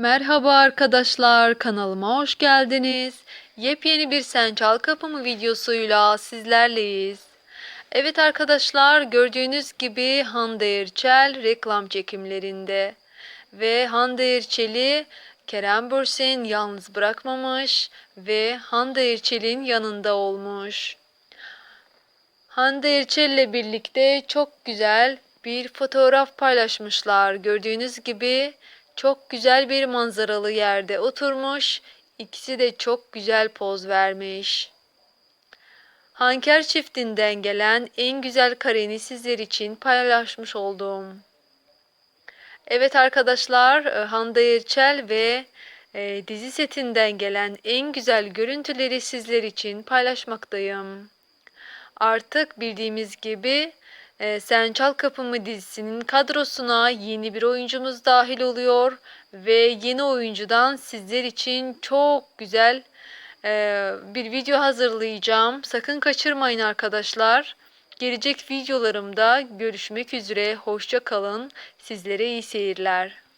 Merhaba arkadaşlar, kanalıma hoş geldiniz. Yepyeni bir Sen Çal Kapımı videosuyla sizlerleyiz. Evet arkadaşlar, gördüğünüz gibi Hande Erçel reklam çekimlerinde. Ve Hande Erçel'i Kerem Bürsin yalnız bırakmamış ve Hande Erçel'in yanında olmuş. Hande Erçel'le birlikte çok güzel bir fotoğraf paylaşmışlar. Gördüğünüz gibi çok güzel bir manzaralı yerde oturmuş. İkisi de çok güzel poz vermiş. Hanker çiftinden gelen en güzel kareni sizler için paylaşmış oldum. Evet arkadaşlar, e, Hande Erçel ve e, dizi setinden gelen en güzel görüntüleri sizler için paylaşmaktayım. Artık bildiğimiz gibi e, Sen Çal Kapımı dizisinin kadrosuna yeni bir oyuncumuz dahil oluyor ve yeni oyuncudan sizler için çok güzel e, bir video hazırlayacağım. Sakın kaçırmayın arkadaşlar. Gelecek videolarımda görüşmek üzere. Hoşça kalın. Sizlere iyi seyirler.